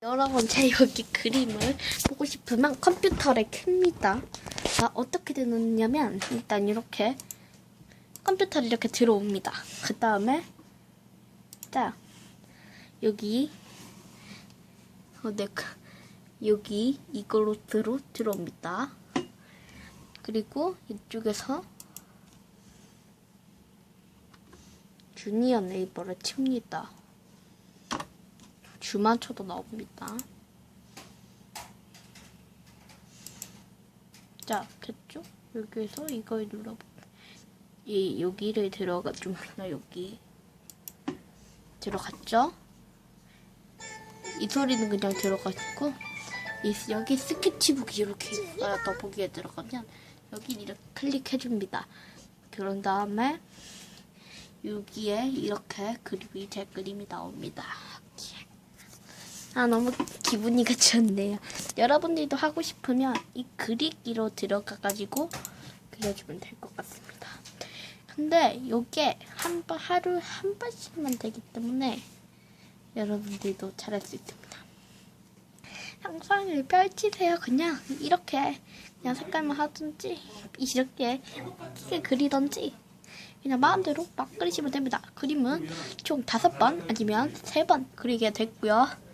여러분 제 여기 그림을 보고 싶으면 컴퓨터를 켭니다. 자 어떻게 되느냐면 일단 이렇게 컴퓨터를 이렇게 들어옵니다. 그 다음에 자 여기 어, 네, 그, 여기 이걸로 들어 들어옵니다. 그리고 이쪽에서 주니어 네이버를 칩니다. 주만 쳐도 나옵니다. 자, 됐죠? 여기에서 이걸 눌러보. 이 여기를 들어가 줍니다. 여기 들어갔죠? 이 소리는 그냥 들어가고 이 여기 스케치북이 이렇게 있어요. 더보기에 들어가면 여기 이렇게 클릭해 줍니다. 그런 다음에 여기에 이렇게 그림이 제 그림이 나옵니다. 아 너무 기분이 좋네요. 여러분들도 하고 싶으면 이 그리기로 들어가가지고 그려주면 될 것 같습니다. 근데 요게 한 번 하루 한 번씩만 되기 때문에 여러분들도 잘할 수 있습니다. 상상을 펼치세요. 그냥 이렇게 그냥 색깔만 하든지 이렇게 크게 그리던지 그냥 마음대로 막 그리시면 됩니다. 그림은 총 다섯 번 아니면 세 번 그리게 됐고요.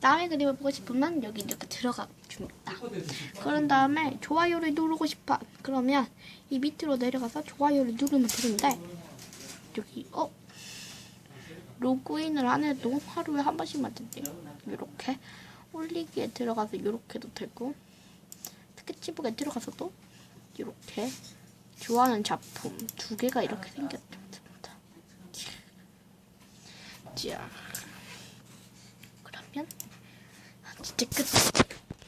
다음에 그림을 보고 싶으면 여기 이렇게 들어가 줍니다. 그런 다음에 좋아요를 누르고 싶어. 그러면 이 밑으로 내려가서 좋아요를 누르면 되는데 여기 어 로그인을 안 해도 하루에 한 번씩만 된대요. 이렇게 올리기에 들어가서 이렇게도 되고 스케치북에 들어가서도 이렇게 좋아하는 작품 두 개가 이렇게 생겼습니다. 자, 그러면 진짜 끝.